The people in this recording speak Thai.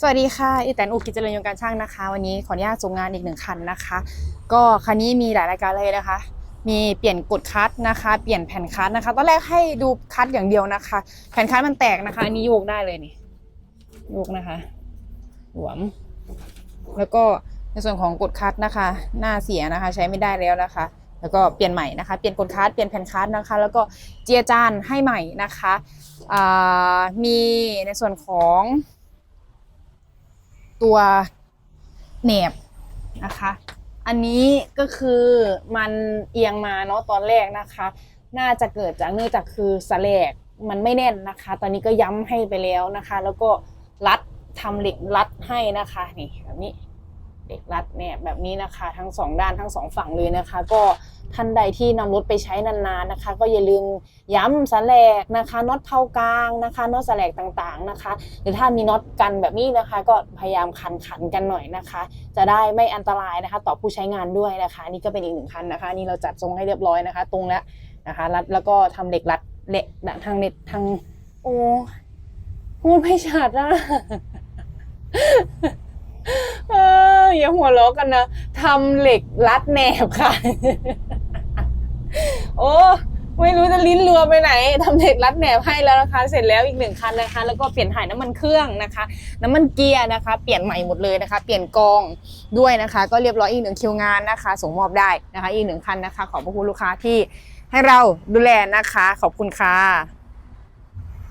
สวัสดีค่ะอีแตนอุกิจเจริญยงการช่างนะคะ วันนี้ขออนุญาตส่งงานอีกหนึ่งคันนะคะ ก็คันนี้มีหลายรายการเลยนะคะ มีเปลี่ยนกดคัดนะคะ เปลี่ยนแผ่นคัดนะคะ ตอนแรกให้ดูคัดอย่างเดียวนะคะ แผ่นคัดมันแตกนะคะ อันนี้โยกได้เลยนี่โยกนะคะ หลวม แล้วก็ในส่วนของกดคัดนะคะ หน้าเสียนะคะ ใช้ไม่ได้แล้วนะคะ แล้วก็เปลี่ยนใหม่นะคะ เปลี่ยนกดคัดเปลี่ยนแผ่นคัดนะคะ แล้วก็เจียจานให้ใหม่นะคะอ่ามีในส่วนของ ตัวแหนบนะคะ อันนี้ก็คือมันเอียงมาเนาะตอนแรกนะคะ น่าจะเกิดจากเนื่องจากคือสแลกมันไม่แน่นนะคะ ตอนนี้ก็ย้ำให้ไปแล้วนะคะ แล้วก็รัดทำเหล็กรัดให้นะคะนี่แบบนี้ เหล็กรัดเนี่ยแบบนี้นะคะ ทั้งสองด้านทั้งสองฝั่งเลยนะคะ ก็ท่านใดที่นำรถไปใช้นานๆนะคะ ก็อย่าลืมย้ำสแลกนะคะน็อตเผากลางนะคะน็อตสแลกต่างๆนะคะ หรือถ้ามีน็อตกันแบบนี้นะคะ ก็พยายามขันขันกันหน่อยนะคะ จะได้ไม่อันตรายนะคะ ต่อผู้ใช้งานด้วยนะคะ นี่ก็เป็นอีกหนึ่งคันนะคะ นี่เราจัดทรงให้เรียบร้อยนะคะ ตรงแล้วนะคะรัดแล้วก็ทำเหล็กรัดเหล็กทางเน็ตทางโอ้พูดไม่ชัดอะ อย่าหัวเราะกันนะทำเหล็กรัดแหนบค่ะ โอ้ไม่รู้จะลิ้นรัวไปไหนทำเหล็กรัดแหนบให้แล้วนะคะ เสร็จแล้วอีกหนึ่งคันนะคะ แล้วก็เปลี่ยนถ่ายน้ำมันเครื่องนะคะ น้ำมันเกียร์นะคะ เปลี่ยนใหม่หมดเลยนะคะ เปลี่ยนกองด้วยนะคะ ก็เรียบร้อยอีกหนึ่งคิวงานนะคะ ส่งมอบได้นะคะ อีกหนึ่งคันนะคะ ขอบพระคุณลูกค้าที่ให้เราดูแลนะคะ ขอบคุณค่ะ